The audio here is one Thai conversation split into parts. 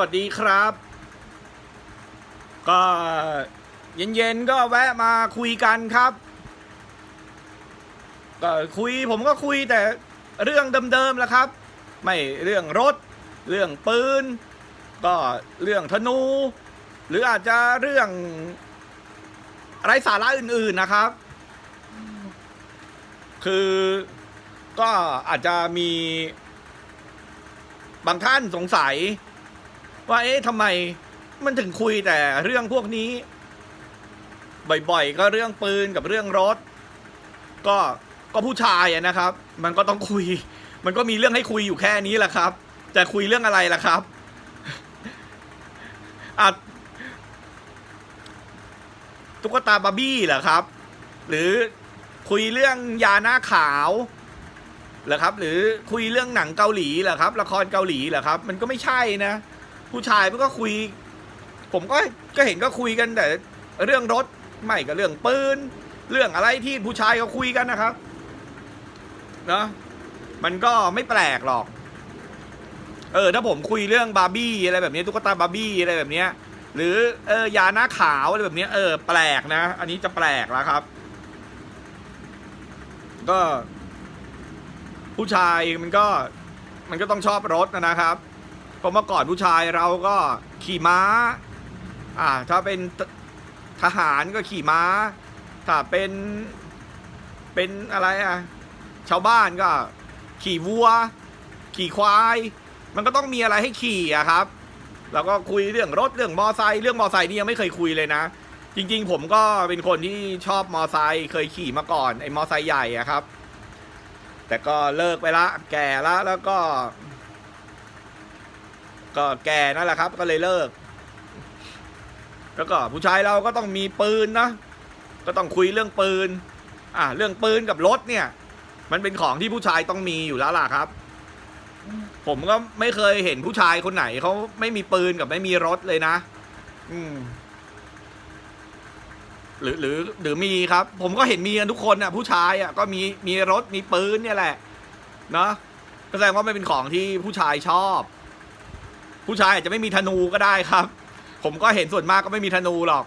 วัสดีครับ ก็เย็นๆก็แวะมาคุยกันครับ ก็คุยผมก็คุยแต่เรื่องเดิมๆแหละครับ ไม่เรื่องรถ เรื่องปืน ก็เรื่องธนู หรืออาจจะเรื่องอะไรสาระอื่นๆนะครับ คือก็อาจจะมีบางท่านสงสัย ว่าเอ๊ะทำไมมันถึงคุยแต่เรื่องพวกนี้ บ่อยๆ ก็เรื่องปืนกับเรื่องรถ ก็ก็ผู้ชายนะครับ มันก็ต้องคุย มันก็มีเรื่องให้คุยอยู่แค่นี้แหละครับ จะคุยเรื่องอะไรล่ะครับอะตุ๊กตาบาร์บี้เหรอครับ หรือคุยเรื่องยาหน้าขาวเหรอครับ หรือคุยเรื่องหนังเกาหลีเหรอครับ ละครเกาหลีเหรอครับ มันก็ไม่ใช่นะ ผู้ชายมันก็คุย ผมก็ก็เห็นก็คุยกันแต่ เรื่องรถไม่ก็เรื่องปืนเรื่องอะไรที่ผู้ชายเขาคุยกันนะครับเนะมันก็ไม่แปลกหรอก เออถ้าผมคุยเรื่องบาร์บี้อะไรแบบนี้ตุ๊กตาบาร์บี้อะไรแบบนี้หรือเออยาหน้าขาวอะไรแบบนี้เออ แปลกนะ อันนี้จะแปลกแล้วครับ ก็ ผู้ชายมันก็ มันก็ต้องชอบรถนะครับ ราะเมื่อก่อนผู้ชายเราก็ขี่ม้า อ่า ถ้าเป็นทหารก็ขี่ม้า ถ้าเป็น เป็นอะไรอะ ชาวบ้านก็ ขี่วัว ขี่ควาย มันก็ต้องมีอะไรให้ขี่อะครับ แล้วก็คุยเรื่องรถเรื่องมอไซค์เรื่องมอไซค์นี่ยังไม่เคยคุยเลยนะ จริง ๆ ผมก็เป็นคนที่ชอบมอไซค์เคยขี่มาก่อนไอ้มอไซค์ใหญ่อะครับ แต่ก็เลิกไปละ แก่ละแล้วก็ ก็แก่นั่นแหละครับ ก็เลยเลิก แล้วก็ผู้ชายเราก็ต้องมีปืนนะ ก็ต้องคุยเรื่องปืน อ่าเรื่องปืนกับรถเนี่ย มันเป็นของที่ผู้ชายต้องมีอยู่แล้วล่ะครับ ผมก็ไม่เคยเห็นผู้ชายคนไหนเขาไม่มีปืนกับไม่มีรถเลยนะ อืมหรือหรือหรือมีครับ ผมก็เห็นมีกันทุกคนอะ ผู้ชายอะก็มีมีรถมีปืนเนี่ยแหละ เนาะก็แสดงว่ามันเป็นของที่ผู้ชายชอบ ผู้ชายอาจจะไม่มีธนูก็ได้ครับ ผมก็เห็นส่วนมากก็ไม่มีธนูหรอก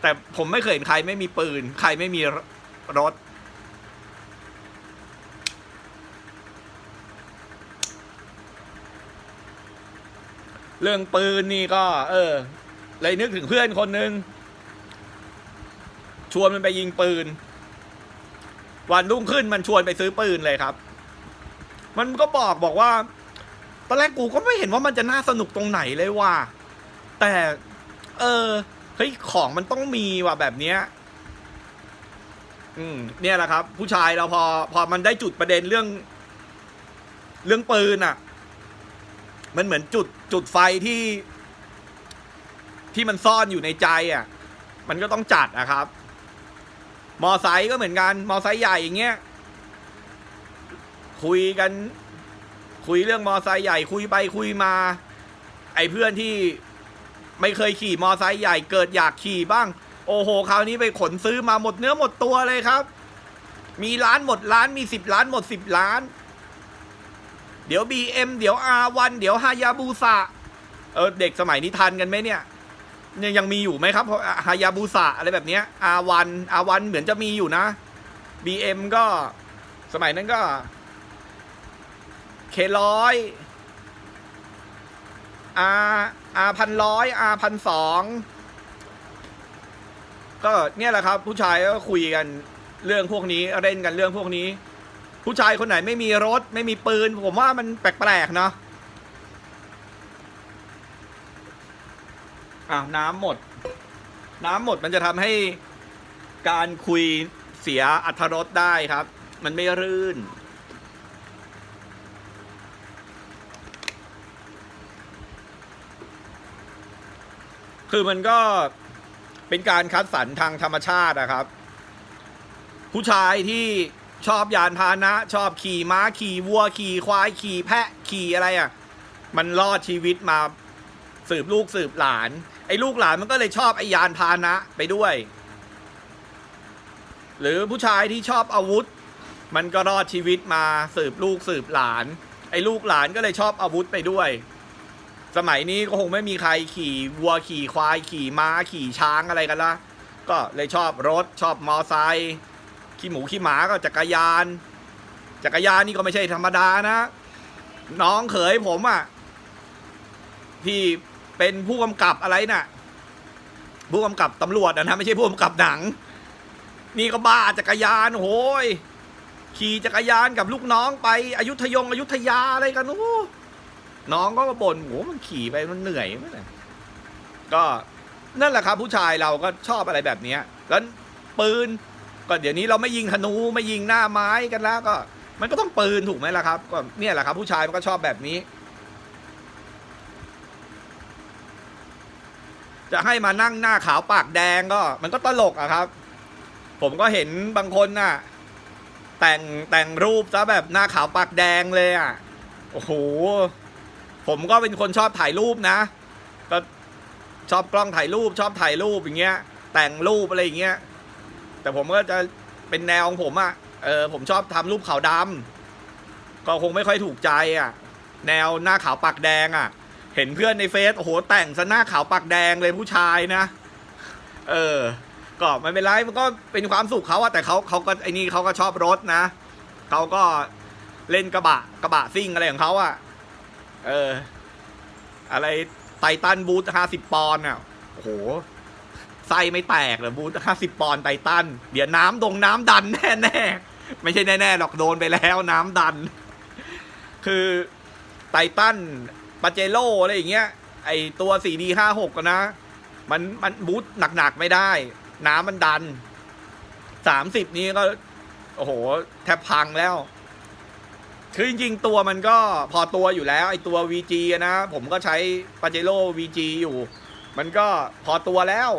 แต่ผมไม่เคยเห็นใครไม่มีปืน ใครไม่มีรถ เรื่องปืนนี่ก็ เออ เลยนึกถึงเพื่อนคนหนึ่งชวนมันไปยิงปืน วันรุ่งขึ้นมันชวนไปซื้อปืนเลยครับ มันก็บอกบอกว่า ตอนแรกกูก็ไม่เห็นว่ามันจะน่าสนุกตรงไหนเลยว่ะแต่ เออเฮ้ยของมันต้องมีว่ะแบบเนี้ย อืม เนี่ยแหละครับ ผู้ชายเราพอ พอมันได้จุดประเด็นเรื่อง เรื่องปืนอะ มันเหมือนจุดจุดไฟที่ ที่มันซ่อนอยู่ในใจอะ มันก็ต้องจัดนะครับ มอไซค์ก็เหมือนกัน มอไซค์ใหญ่อย่างเงี้ยคุยกัน คุยเรื่องมอไซค์ใหญ่คุยไปคุยมา ไอ้เพื่อนที่ไม่เคยขี่มอไซค์ใหญ่เกิดอยากขี่บ้าง โอ้โหคราวนี้ไปขนซื้อมาหมดเนื้อหมดตัวเลยครับ มีร้านหมดร้านมีสิบล้านหมดสิบล้าน เดี๋ยว BM เดี๋ยว R1 เดี๋ยวฮายาบูสะเออเด็กสมัยนี้ทันกันไหมเนี่ยยังยังมีอยู่ไหมครับฮายาบูสะอะไรแบบเนี้ย R1 R1 เหมือนจะมีอยู่นะ BM ก็สมัยนั้นก็ เคร้อย R R พันร้อย R พันสองก็เนี่ยแหละครับ ผู้ชายก็คุยกันเรื่องพวกนี้เล่นกันเรื่องพวกนี้ ผู้ชายคนไหนไม่มีรถไม่มีปืน ผมว่ามันแปลกๆเนาะอ้าวน้ำหมด น้ำหมดมันจะทำให้การคุยเสียอัธรสได้ครับ มันไม่รื่น คือมันก็เป็นการคัดสรรทางธรรมชาตินะครับ ผู้ชายที่ชอบยานพาหนะ ชอบขี่ม้าขี่วัวขี่ควายขี่แพะขี่อะไรอะ่ะ มันรอดชีวิตมาสืบลูกสืบหลาน ไอ้ลูกหลานมันก็เลยชอบไอ้ยานพาหนะไปด้วย หรือผู้ชายที่ชอบอาวุธ มันก็รอดชีวิตมาสืบลูกสืบหลาน ไอ้ลูกหลานก็เลยชอบอาวุธไปด้วย สมัยนี้ก็คงไม่มีใครขี่วัวขี่ควายขี่ม้าขี่ช้างอะไรกันละก็เลยชอบรถชอบมอไซค์ขี่หมูขี่หมาก็จักรยาน จักรยานนี่ก็ไม่ใช่ธรรมดานะ น้องเขยผมอะ่ะที่เป็นผู้กำกับอะไรน่ะ ผู้กำกับตำรวจอะนะไม่ใช่ผู้กำกับหนัง นี่ก็บ้าจักรยานโอ้ยขี่จักรยานกับลูกน้องไปอยุธยงอยุธยาอะไรกันโอ้ น้องก็มาบ่นโหมันขี่ไปมันเหนื่อยมั้ยก็นั่นแหละครับผู้ชายเราก็ชอบอะไรแบบเนี้ยแล้วปืนก็เดี๋ยวนี้เราไม่ยิงธนูไม่ยิงหน้าไม้กันแล้วก็ มันก็ต้องปืนถูกไหมล่ะครับ ก็เนี่ยแหละครับ ผู้ชายมันก็ชอบแบบนี้ จะให้มานั่งหน้าขาวปากแดงก็ มันก็ตลกอะครับ ผมก็เห็นบางคนน่ะ แต่งแต่งรูปซะแบบหน้าขาวปากแดงเลยอะโอ้โห ผมก็เป็นคนชอบถ่ายรูปนะ ก็ชอบกล้องถ่ายรูป ชอบถ่ายรูปอย่างเงี้ย แต่งรูปอะไรอย่างเงี้ย แต่ผมก็จะเป็นแนวของผมอะเออผมชอบทำรูปขาวดำก็คงไม่ค่อยถูกใจอะแนวหน้าขาวปากแดงอะเห็นเพื่อนในเฟซโอ้โหแต่งซะหน้าขาวปากแดงเลยผู้ชายนะ เออ ก็ไม่เป็นไรมันก็เป็นความสุขเขาอะแต่เขาเขาก็ไอ้นี่เขาก็ชอบรถนะเขาก็เล่นกระบะกระบะซิ่งอะไรของเขาอะ เออ อะไรไททันบูทห้าสิบปอนด์อะโอ้โหไส้ไม่แตกเลยบูทห้าสิบปอนด์ไททันเดี๋ยวน้ำดงน้ำดันแน่แน่ๆไม่ใช่แน่ๆหรอกโดนไปแล้วน้ำดัน คือไททันปาเจโร่อะไรอย่างเงี้ย ไอตัว 4D 5 6กันนะ มันมันบูทหนักๆไม่ได้ น้ำมันดัน30นี้ก็ โอ้โห แทบพังแล้ว คือจริงๆ ตัวมันก็พอตัวอยู่แล้ว ไอตัว VG อะนะ ผมก็ใช้ปาเจโร่ VG อยู่ มันก็พอตัวแล้ว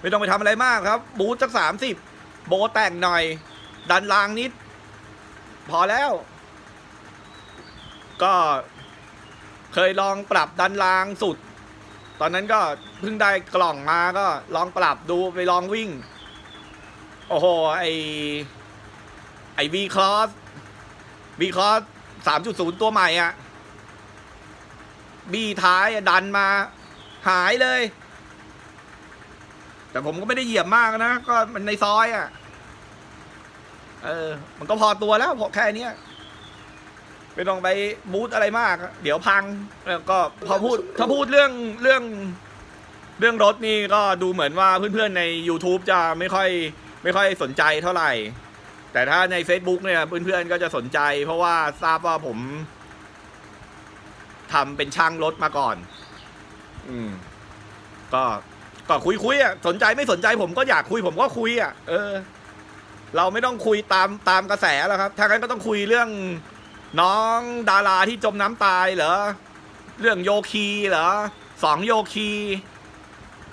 ไม่ต้องไปทำอะไรมากครับ บูทสักสามสิบโบแต่งหน่อย ดันรางนิด พอแล้ว ก็เคยลองปรับดันรางสุด ตอนนั้นก็เพิ่งได้กล่องมาก็ลองปรับดูไปลองวิ่ง โอ้โห ไอ ไอวีคลอสวีคลอสสามจุดศูนย์ตัวใหม่อะ่ะ บีท้ายดันมาหายเลย แต่ผมก็ไม่ได้เหยียบมากนะ ก็มันในซอยอะ่ะ เออ มันก็พอตัวแล้วพอแค่นี้ไม่ต้องไปบูทอะไรมาก เดี๋ยวพังแล้วก็พอพูดถ้าพูดเรื่องเรื่อง เรื่องรถนี่ก็ดูเหมือนว่าเพื่อนๆใน YouTube จะไม่ค่อย ไม่ค่อยสนใจเท่าไหร่ แต่ถ้าใน Facebook เนี่ยเพื่อนๆก็จะสนใจ เพราะว่าทราบว่าผมทำเป็นช่างรถมาก่อน อืม ก็ก็คุยคุยๆอะสนใจไม่สนใจผมก็อยากคุยผมก็คุยอะเออ เราไม่ต้องคุยตามตามกระแสแล้วครับถ้างั้นก็ต้องคุยเรื่องน้องดาราที่จมน้ำตายเหรอเรื่องโยคีเหรอสองโยคี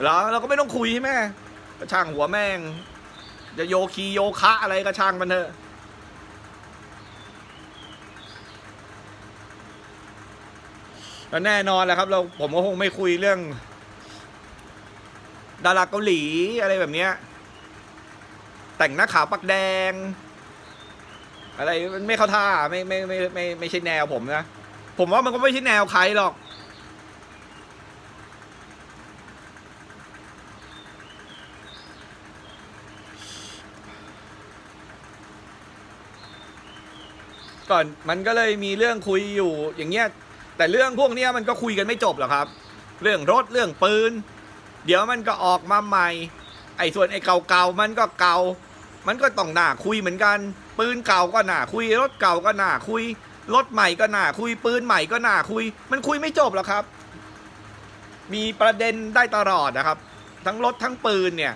เหรอเราก็ไม่ต้องคุยใช่ไหมก็ช่างหัวแม่ง จะโยคีโยคะอะไรก็ช่างมันเถอะก็แน่นอนแหละครับ เราผมก็คงไม่คุยเรื่อง ดาราเกาหลีอะไรแบบเนี้ย แต่งหน้าขาวปักแดง อะไรมันไม่เข้าท่าไม่ไม่ไม่ไม่ไม่ใช่แนวผมนะ ผมว่ามันก็ไม่ใช่แนวใครหรอก ก่อน มันก็เลยมีเรื่องคุยอยู่อย่างเงี้ยแต่เรื่องพวกเนี้ยมันก็คุยกันไม่จบหรอกครับ เรื่องรถเรื่องปืน เดี๋ยวมันก็ออกมาใหม่ ไอ้ส่วนไอ้เก่าๆมันก็เก่า มันก็ต้องหน้าคุยเหมือนกัน ปืนเก่าก็หน้าคุย รถเก่าก็หน้าคุย รถใหม่ก็หน้าคุย ปืนใหม่ก็หน้าคุย มันคุยไม่จบหรอกครับ มีประเด็นได้ตลอดนะครับ ทั้งรถทั้งปืนเนี่ย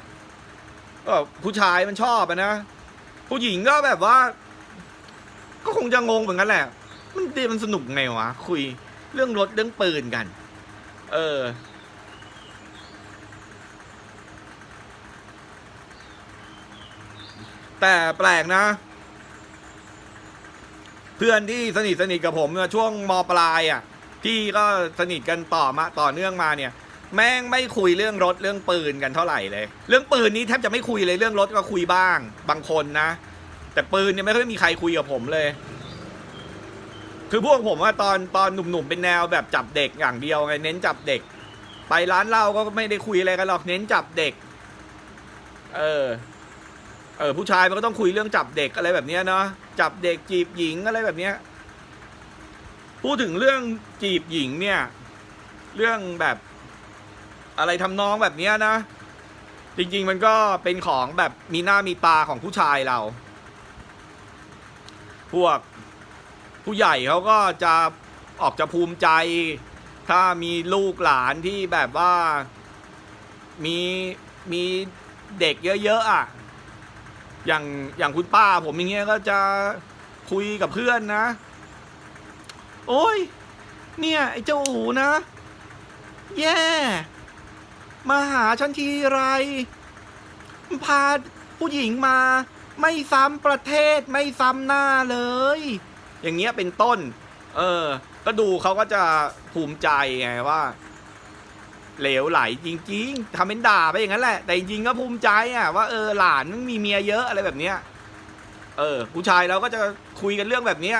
ก็ผู้ชายมันชอบนะ ผู้หญิงก็แบบว่า ก็คงจะงงเหมือนกันแหละ มันดีมันสนุกไงวะ คุยเรื่องรถเรื่องปืนกัน เออ แต่แปลกนะ เพื่อนที่สนิทสนิทกับผมเนี่ยช่วงมปลายอะ ที่ก็สนิทกันต่อมาต่อเนื่องมาเนี่ย แม่งไม่คุยเรื่องรถเรื่องปืนกันเท่าไหร่เลย เรื่องปืนนี้แทบจะไม่คุยเลยเรื่องรถก็คุยบ้าง บางคนนะ แต่ปืนเนี่ยไม่ค่อยมีใครคุยกับผมเลย คือพวกผมว่าตอนตอนหนุ่มๆเป็นแนวแบบจับเด็กอย่างเดียวไงเน้นจับเด็ก ไปร้านเหล้าก็ไม่ได้คุยอะไรกันหรอกเน้นจับเด็ก เออ เออ ผู้ชายมันก็ต้องคุยเรื่องจับเด็กอะไรแบบเนี้ยเนาะจับเด็กจีบหญิงอะไรแบบเนี้ยพูดถึงเรื่องจีบหญิงเนี่ย เรื่องแบบอะไรทำนองแบบเนี้ยนะ จริงๆมันก็เป็นของแบบมีหน้ามีตาของผู้ชายเรา พวกผู้ใหญ่เขาก็จะออกจะภูมิใจ ถ้ามีลูกหลานที่แบบว่ามีมีเด็กเยอะๆอะ อย่างอย่างคุณป้าผมอย่างเงี้ยก็จะคุยกับเพื่อนนะ โอ้ย เนี่ย ไอ้เจ้าอูนะ แย่มาหาฉันทีไร พาผู้หญิงมา ไม่ซ้ำประเทศไม่ซ้ำหน้าเลย อย่างเงี้ยเป็นต้น เออ ก็ดูเขาก็จะภูมิใจไงว่า เหลวไหลจริง ๆทำเป็นด่าไปอย่างนั้นแหละ แต่จริงๆก็ภูมิใจอะว่าเออหลานมึงมีเมียเยอะอะไรแบบเนี้ย เออ ผู้ชายเราก็จะคุยกันเรื่องแบบเนี้ย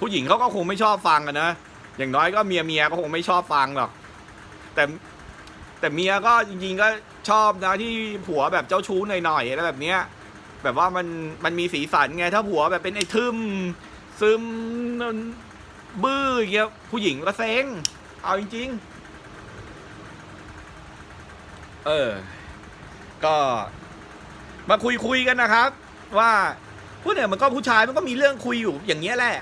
ผู้หญิงเขาก็คงไม่ชอบฟังกันนะ อย่างน้อยก็เมียเมียก็คงไม่ชอบฟังหรอก แต่แต่เมียก็จริงๆก็ชอบนะที่ผัวแบบเจ้าชู้หน่อยๆอะไรแบบเนี้ย แบบว่ามันมันมีสีสันไงถ้าผัวแบบเป็นไอ้ทึมซึมบื้ออย่างเงี้ยผู้หญิงก็เซ็งเอาจริง ๆ เออ ก็มาคุยคุยกันนะครับ ว่าผู้เนี่ยมันก็ผู้ชายมันก็มีเรื่องคุยอยู่อย่างเงี้ยแหละ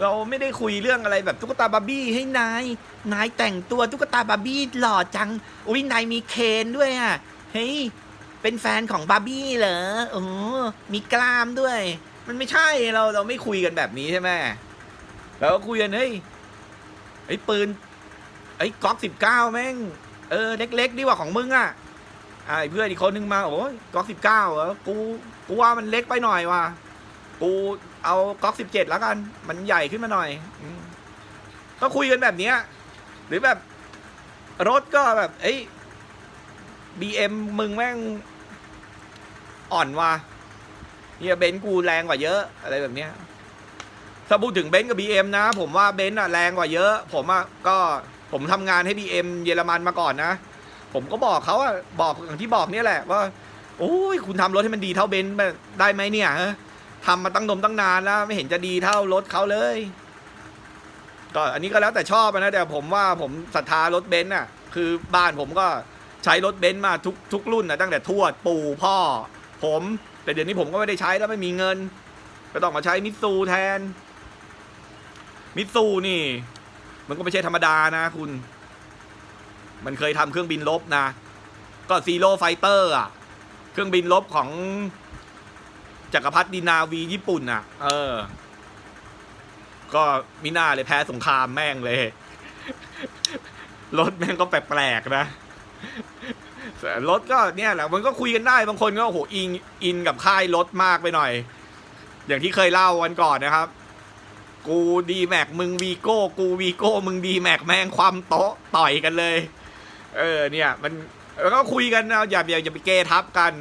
เราไม่ได้คุยเรื่องอะไรแบบตุ๊กตาบาร์บี้ให้นายนายแต่งตัวตุ๊กตาบาร์บี้หล่อจังอุ้ยนายมีเคนด้วยอะเฮ้ย เป็นแฟนของบาร์บี้เหรอโอ้มีกล้ามด้วย มันไม่ใช่เราเราไม่คุยกันแบบนี้ใช่ไหมเราก็คุยกันเฮ้ยไอ้ปืนไอ้ก๊อกสิบเก้าแม่งเออเล็กๆดีกว่าของมึงอะอ่าไอ้เพื่อนอีกคนนึงมาโอ้ยก๊อกสิบเก้าเหรอกูกูว่ามันเล็กไปหน่อยว่ะกูเอาก๊อกสิบเจ็ดแล้วกัน มันใหญ่ขึ้นมาหน่อยอก็คุยกันแบบเนี้ยหรือแบบรถก็แบบ เอ้ยบีเอ็มมึงแม่ง อ่อนว่ะเฮียเบนซ์กูแรงกว่าเยอะอะไรแบบเนี้ยถ้าพูดถึงเบนซ์กับบีเอ็มนะ ผมว่าเบนซ์อะแรงกว่าเยอะ ผมอะก็ผมทำงานให้บีเอ็มเยอรมันมาก่อนนะ ผมก็บอกเขาอะบอกอย่างที่บอกเนี่ยแหละว่าโอ้ยคุณทำรถให้มันดีเท่าเบนซ์ได้ไหมเนี่ยฮะทำมาตั้งนมตั้งนานแล้ว ไม่เห็นจะดีเท่ารถเขาเลยก็อันนี้ก็แล้วแต่ชอบนะแต่ผมว่าผมศรัทธารถเบนซ์อะคือบ้านผมก็ใช้รถเบนซ์มาทุกทุกรุ่นนะตั้งแต่ทวดปู่พ่อ ผม แต่เดี๋ยวนี้ผมก็ไม่ได้ใช้แล้วไม่มีเงิน ก็ต้องมาใช้มิตซูแทน มิตซูนี่ มันก็ไม่ใช่ธรรมดานะคุณ มันเคยทำเครื่องบินลบนะ ก็ซีโร่ไฟเตอร์อะ เครื่องบินลบของจักรพรรดินาวีญี่ปุ่นอะ เออ ก็มิน่าเลยแพ้สงครามแม่งเลย รถแม่งก็แปลกๆนะ รถก็เนี่ยแหละมันก็คุยกันได้บางคนก็โหอินอินกับค่ายรถมากไปหน่อย อย่างที่เคยเล่าวันก่อนนะครับ กูดีแม็กมึงวีโก้กูวีโก้มึงดีแม็กแม่งความโต๊ะต่อยกันเลย เออเนี่ย มันแล้วก็คุยกันนะอย่าอย่าอย่าไปเกทับกัน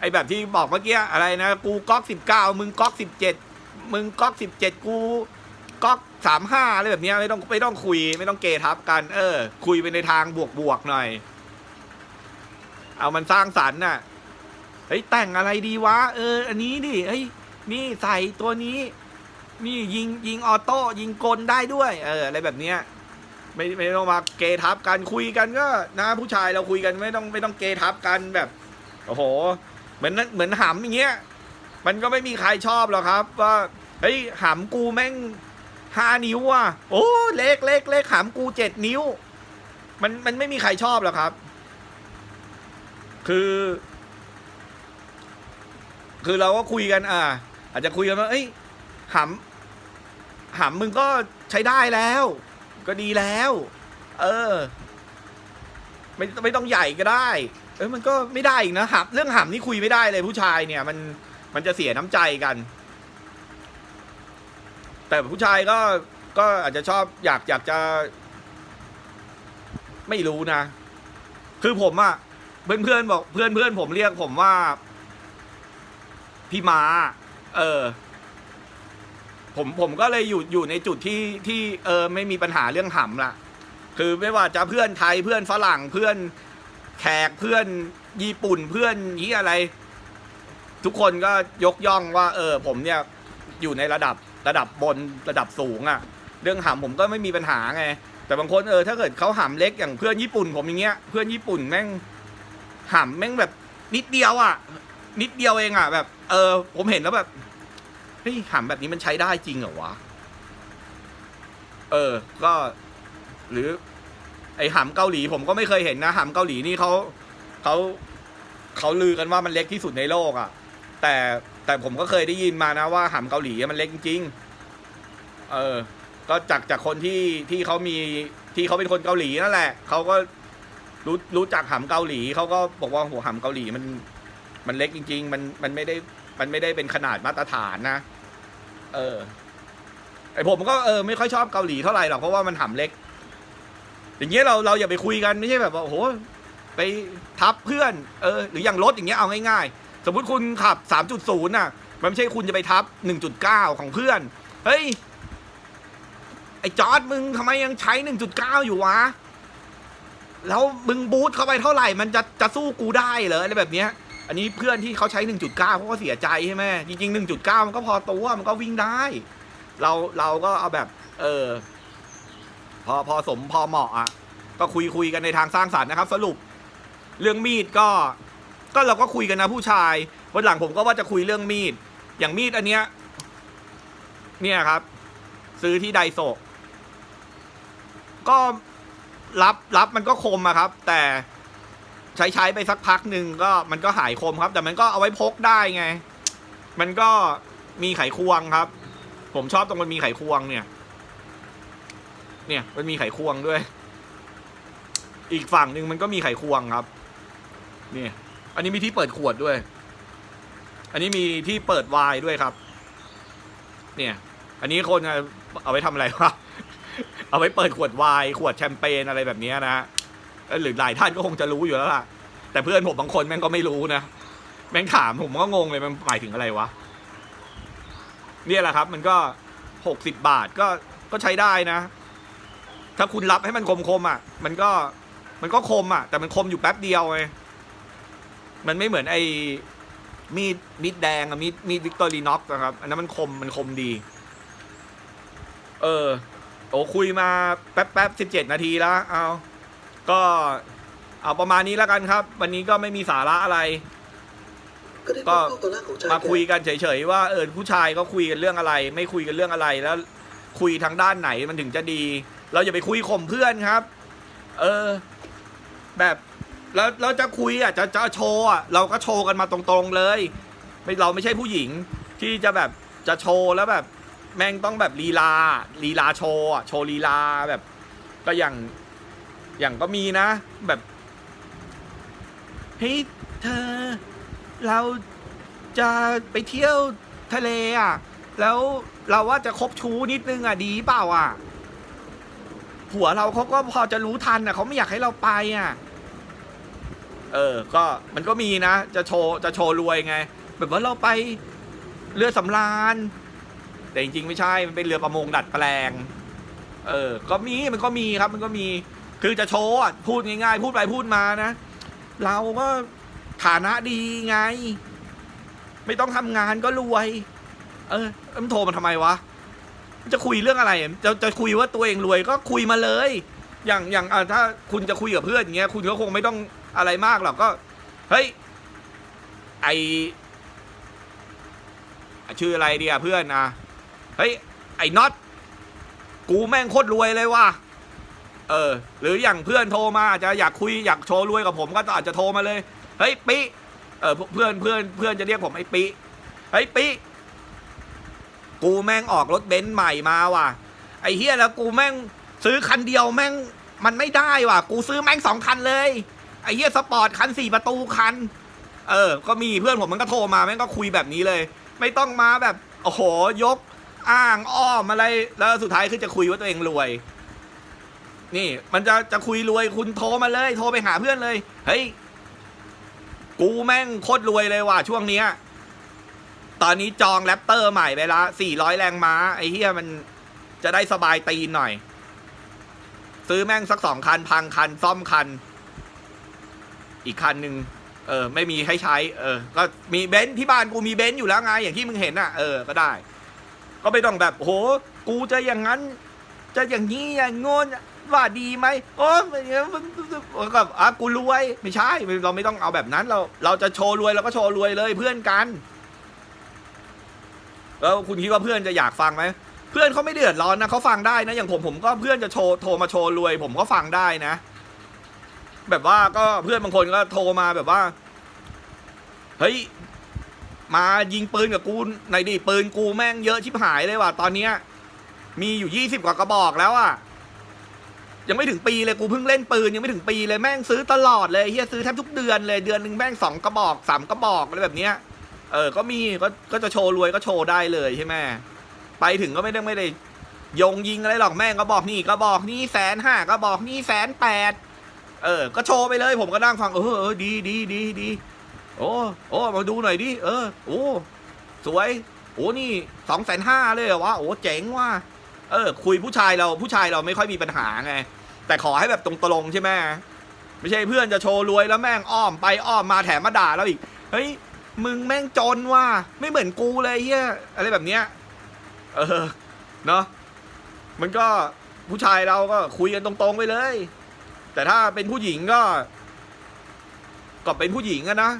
ไอแบบที่บอกเมื่อกี้อะไรนะ กูก๊อกสิบเก้ามึงก๊อกสิบเจ็ดมึงก๊อกสิบเจ็ดกูก๊อกสามห้าอะไรแบบนี้ไม่ต้องไม่ต้องคุย ไม่ต้องเกทับกัน เออ คุยไปในทางบวกบวกหน่อย เอามันสร้างสรรค์น่ะเฮ้ยแต่งอะไรดีวะ เออ อันนี้ดิเฮ้ยนี่ใส่ตัวนี้ นี่ยิงยิงออโต้ยิงกลได้ด้วย เออ อะไรแบบเนี้ยไม่ไม่ต้องมาเกทับกันคุยกันก็นะผู้ชายเราคุยกันไม่ต้องไม่ต้องเกทับกันแบบโอ้โห เหมือนเหมือนหำอย่างเงี้ยมันก็ไม่มีใครชอบหรอกครับว่าเฮ้ยหำกูแม่งห้านิ้วอะโอ้เล็กเล็กเล็กหำกูเจ็ดนิ้ว มันมันไม่มีใครชอบหรอกครับ คือ คือเราก็คุยกัน อ่า อาจจะคุยกันว่าเอ้ยหำหำมึงก็ใช้ได้แล้ว ก็ดีแล้ว เออ ไม่ไม่ต้องใหญ่ก็ได้ เออมันก็ไม่ได้อีกนะหำเรื่องหำนี่คุยไม่ได้เลยผู้ชายเนี่ย มันมันจะเสียน้ำใจกัน แต่ผู้ชายก็ก็อาจจะชอบอยากอยากจะ ไม่รู้นะ คือผมอะ เพื่อนเพื่อนบอกเพื่อนเพื่อนผมเรียกผมว่า พี่มาเออ ผมผมก็เลยอยู่อยู่ในจุดที่ที่เออไม่มีปัญหาเรื่องหำละคือไม่ว่าจะเพื่อนไทยเพื่อนฝรั่งเพื่อนแขกเพื่อนญี่ปุ่นเพื่อนนี้อะไร ทุกคนก็ยกย่องว่า เออ ผมเนี่ยอยู่ในระดับระดับบนระดับสูงอะเรื่องหำผมก็ไม่มีปัญหาไง แต่บางคนเออถ้าเกิดเขาหำเล็กอย่างเพื่อนญี่ปุ่นผมอย่างเงี้ยเพื่อนญี่ปุ่นแม่ง หำแม่งแบบนิดเดียวอะ นิดเดียวเองอะ แบบ เออ ผมเห็นแล้วแบบเฮ้ยหำแบบนี้มันใช้ได้จริงเหรอวะ เออ ก็ หรือ ไอหำเกาหลีผมก็ไม่เคยเห็นนะหำเกาหลีนี่เขาเขาเขาลือกันว่ามันเล็กที่สุดในโลกอะ แต่แต่ผมก็เคยได้ยินมานะว่าหำเกาหลีมันเล็กจริงเออ ก็จากจากคนที่ที่เขามีที่เขาเป็นคนเกาหลีนั่นแหละเขาก็ รู้รู้จักหำเกาหลีเขาก็บอกว่าหัวหำเกาหลีมัน มันเล็กจริง ๆ มันมันไม่ได้มันไม่ได้เป็นขนาดมาตรฐานนะ เออ ไอผมก็เออไม่ค่อยชอบเกาหลีเท่าไหร่หรอกเพราะว่ามันหำเล็ก อย่างเงี้ยเราเราอย่าไปคุยกันไม่ใช่แบบว่าโอ้โหไปทับเพื่อน เออ หรืออย่างรถอย่างเงี้ยเอาง่ายๆ สมมติคุณขับ 3.0น่ะ มันไม่ใช่คุณจะไปทับ 1.9 ของเพื่อน เฮ้ย ไอจอร์ดมึงทำไมยังใช้ 1.9 อยู่วะ แล้วมึงบูทเข้าไปเท่าไหร่มันจะจะสู้กูได้เหรออะไรแบบเนี้ยอันนี้เพื่อนที่เขาใช้ 1.9เขาก็เสียใจใช่ไหมจริง ๆ 1.9 มันก็พอตัวมันก็วิ่งได้ เราเราก็เอาแบบ เออ พอพอสมพอเหมาะอะก็คุยคุยกันในทางสร้างสรรค์นะครับ สรุปเรื่องมีดก็ ก็เราก็คุยกันนะผู้ชายวันหลังผมก็ว่าจะคุยเรื่องมีด อย่างมีดอันเนี้ย เนี่ยครับ ซื้อที่ไดโซก็ รับรับมันก็คมอะครับ แต่ใช้ใช้ไปสักพักหนึ่งก็มันก็หายคมครับ แต่มันก็เอาไว้พกได้ไง มันก็มีไขควงครับ ผมชอบตรงมันมีไขควงเนี่ย เนี่ยมันมีไขควงด้วย อีกฝั่งหนึ่งมันก็มีไขควงครับเนี่ยอันนี้มีที่เปิดขวดด้วย อันนี้มีที่เปิดไวน์ด้วยครับ เนี่ย อันนี้คนเอาเอาไว้ทำอะไรวะ เอาไว้เปิดขวดไวน์ขวดแชมเปญอะไรแบบนี้นะหรือหลายท่านก็คงจะรู้อยู่แล้วล่ะ แต่เพื่อนผมบางคนแม่งก็ไม่รู้นะแม่งถามผมก็งงเลยมันหมายถึงอะไรวะเนี่ยแหละครับ มันก็หกสิบบาทก็ก็ใช้ได้นะ ถ้าคุณรับให้มันคมคมอะ มันก็มันก็คมอะ แต่มันคมอยู่แป๊บเดียวไงมันไม่เหมือนไอ้มีดมีดแดงอะมีดมีดวิกตอรีน็อกนะครับ อันนั้นมันคมมันคมดี เออ โอ้คุยมาแป๊บแป๊บสิบเจ็ดนาทีแล้วเอาก็เอาประมาณนี้แล้วกันครับ วันนี้ก็ไม่มีสาระอะไร ก็มาคุยกันเฉยๆว่าเออผู้ชายก็คุยกันเรื่องอะไร ไม่คุยกันเรื่องอะไรแล้ว คุยทางด้านไหนมันถึงจะดี เราอย่าไปคุยข่มเพื่อนครับ เออ แบบแล้วเราจะคุยอะจะจะโชว์อะเราก็โชว์กันมาตรงๆเลย ไม่เราไม่ใช่ผู้หญิงที่จะแบบจะโชว์แล้วแบบ แม่งต้องแบบลีลาลีลาโชว์อะโชว์ลีลาแบบ ก็อย่างอย่างก็มีนะ แบบเฮ้ยเธอ เราจะไปเที่ยวทะเลอะ แล้วเราว่าจะคบชู้นิดนึงอะดีเปล่าอะผัวเราเขาก็พอจะรู้ทันอะเขาไม่อยากให้เราไปอะ เออ ก็มันก็มีนะ จะโชว์จะโชว์รวยไง แบบว่าเราไปเรือสำราญ แต่จริงๆไม่ใช่ มันเป็นเรือประมงดัดแปลง เออ ก็มี มันก็มีครับ มันก็มี คือจะโชว์อะ พูดง่ายๆ พูดไปพูดมานะ เราก็ฐานะดีไง ไม่ต้องทำงานก็รวย เออมันโทรมาทำไมวะ จะคุยเรื่องอะไร จะจะคุยว่าตัวเองรวยก็คุยมาเลย อย่างอย่างอะถ้าคุณจะคุยกับเพื่อนอย่างเงี้ย คุณก็คงไม่ต้องอะไรมากหรอกก็ เฮ้ย ไอชื่ออะไรเดียเพื่อนอะ เฮ้ย ไอ้น็อต กูแม่งโคตรรวยเลยว่ะ เออ หรืออย่างเพื่อนโทรมาอาจจะอยากคุยอยากโชว์รวยกับผมก็อาจจะโทรมาเลย เฮ้ยปิเออเพื่อนเพื่อนเพื่อนจะเรียกผมไอ้ปิเฮ้ยปิกูแม่งออกรถเบนซ์ใหม่มาว่ะ ไอ้เฮียแล้วกูแม่งซื้อคันเดียวแม่งมันไม่ได้ว่ะ กูซื้อแม่งสองคันเลย ไอ้เฮียสปอร์ตคันสี่ประตูคัน เออ ก็มีเพื่อนผมมันก็โทรมาแม่งก็คุยแบบนี้เลย ไม่ต้องมาแบบ โอ้โหยก อ้างอ้อมอะไร แล้วสุดท้ายคือจะคุยว่าตัวเองรวย นี่ มันจะจะคุยรวยคุณโทรมาเลย โทรไปหาเพื่อนเลย เฮ้ย กูแม่งโคตรรวยเลยว่ะช่วงเนี้ย ตอนนี้จองแรปเตอร์ใหม่ไปละสี่ร้อยแรงม้า ไอ้เฮียมันจะได้สบายตีนหน่อย ซื้อแม่งสักสองคัน พังคัน ซ่อมคัน อีกคันหนึ่งเออ ไม่มีให้ใช้ เออ ก็มีเบนซ์ที่บ้านกูมีเบนซ์อยู่แล้วไง อย่างที่มึงเห็นอะ เออ ก็ได้ ก็ไม่ต้องแบบโห กูจะอย่างนั้น จะอย่างนี้อย่างงนว่าดีไหมโอ้ยอย่างเงี้ยมันก็อะกูรวยไม่ใช่ เราไม่ต้องเอาแบบนั้นเรา เราจะโชว์รวยเราก็โชว์รวยเลยเพื่อนกันแล้วคุณคิดว่าเพื่อนจะอยากฟังไหมเพื่อนเขาไม่เดือดร้อนนะเขาฟังได้นะอย่างผมผมก็เพื่อนจะโชว์โทรมาโชว์รวย ผมก็ฟังได้นะ แบบว่าก็เพื่อนบางคนก็โทรมาแบบว่าเฮ้ย มายิงปืนกับกูในอยดิปืนกูแม่งเยอะชิบหายเลยว่ะตอนเนี้ยมีอยู่ยี่สิบกว่ากระบอกแล้วอะยังไม่ถึงปีเลยกูเพิ่งเล่นปืนยังไม่ถึงปีเลยแม่งซื้อตลอดเลยเฮียซื้อแทบทุกเดือนเลยเดือนหนึ่งแม่งสองกระบอกสามกระบอกอะไรแบบเนี้ยเออก็มีก็ก็จะโชว์รวยก็โชว์ได้เลยใช่ไหมไปถึงก็ไม่ได้ไม่ได้ยงยิงอะไรหรอกแม่งก็บอกนี่ก็บอกนี่แสนห้าก็บอกนี่แสนแปดเออ ก็โชว์ไปเลยผมก็นั่งฟังเออเออดีดีดีดี โอ้โอ้มาดูหน่อยดิ เออ โอ้ สวย โอ้นี่สองแสนห้าเลยเหรอวะ โอ้ เจ๋งว่ะ เออ คุยผู้ชายเรา ผู้ชายเราไม่ค่อยมีปัญหาไง แต่ขอให้แบบตรงๆใช่ไหมไม่ใช่เพื่อนจะโชว์รวยแล้วแม่งอ้อมไปอ้อมมาแถมมาด่าเราอีก เฮ้ย มึงแม่งจนว่ะ ไม่เหมือนกูเลยเฮียอะไรแบบเนี้ย เออ เนาะมันก็ผู้ชายเราก็คุยกันตรงๆไปเลย แต่ถ้าเป็นผู้หญิงก็ ก็เป็นผู้หญิงอะนะ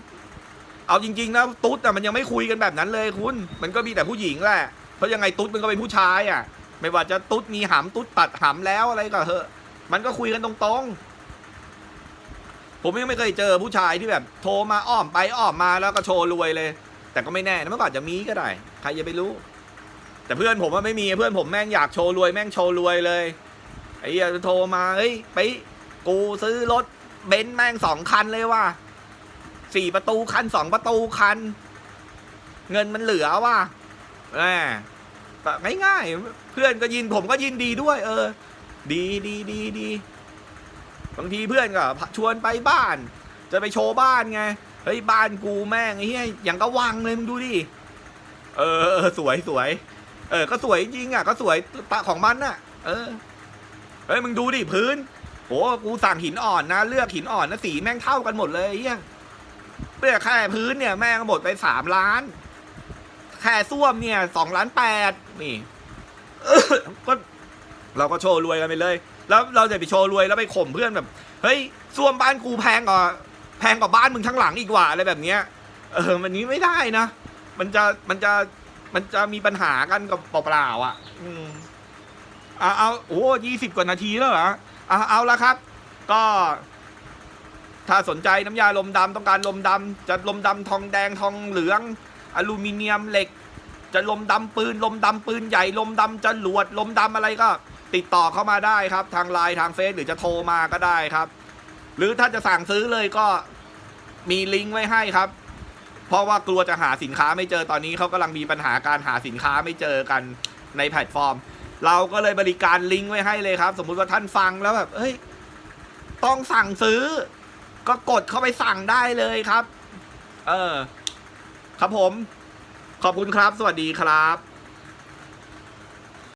เอาจริงๆนะตุ๊ดอะมันยังไม่คุยกันแบบนั้นเลยคุณ มันก็มีแต่ผู้หญิงแหละเพราะยังไงตุ๊ดมันก็เป็นผู้ชายอะ ไม่ว่าจะตุ๊ดมีหำตุ๊ดตัดหำแล้วอะไรก็เหอะมันก็คุยกันตรงๆ ผมยังไม่เคยเจอผู้ชายที่แบบ โทรมาอ้อมไปอ้อมมาแล้วก็โชว์รวยเลย แต่ก็ไม่แน่นะเมื่อก่อนจะมีก็ได้ ใครจะไปรู้ แต่เพื่อนผมว่าไม่มีเพื่อนผมแม่งอยากโชว์รวยแม่งโชว์รวยเลยไอ้เหี้ยโทรมาเฮ้ยไปกูซื้อรถเบนซ์แม่งสองคันเลยว่ะ สี่ประตูคันสองประตูคัน เงินมันเหลือว่ะแหมง่ายๆเพื่อนก็ยินผมก็ยินดีด้วย เออ ดีดีดีดีบางทีเพื่อนก็ชวนไปบ้าน จะไปโชว์บ้านไงเฮ้ยบ้านกูแม่งเหี้ยอย่างก็วังเลยมึงดูดิเออสวยสวย เออ ก็สวยจริงอะ ก็สวยตะของมันน่ะ เออเฮ้ยมึงดูดิพื้นโหกูสั่งหินอ่อนนะ เลือกหินอ่อนนะสีแม่งเท่ากันหมดเลยเฮีย เลือกแค่พื้นเนี่ยแม่งหมดไปสามล้าน แค่ส้วมเนี่ยสองล้านแปดนี่ก็เราก็โชว์รวยกันไปเลย แล้วเราจะไปโชว์รวยแล้วไปข่มเพื่อนแบบ เฮ้ยส้วมบ้านกูแพงกว่าแพงกว่าบ้านมึงทั้งหลังอีกว่าอะไรแบบเนี้ย เออมันนี้ไม่ได้นะ มันจะมันจะมันจะมีปัญหากันกับเปล่าๆอะ อืมเอาเอาโอ้ยี่สิบกว่านาทีแล้วเหรอเอาเอาละครับ ก็ ถ้าสนใจน้ำยาลมดำต้องการลมดำจะลมดำทองแดงทองเหลือง อลูมิเนียมเหล็ก จะลมดำปืน ลมดำปืนใหญ่ ลมดำจะหลวด ลมดำอะไรก็ ติดต่อเข้ามาได้ครับ ทางไลน์ทางเฟซหรือจะโทรมาก็ได้ครับ หรือถ้าจะสั่งซื้อเลยก็มีลิงก์ไว้ให้ครับ เพราะว่ากลัวจะหาสินค้าไม่เจอตอนนี้เขากำลังมีปัญหาการหาสินค้าไม่เจอกันในแพลตฟอร์ม เราก็เลยบริการลิงก์ไว้ให้เลยครับ สมมุติว่าท่านฟังแล้วแบบเอ้ยต้องสั่งซื้อ ก็กดเข้าไปสั่งได้เลยครับ เออ ครับผม ขอบคุณครับ สวัสดีครับ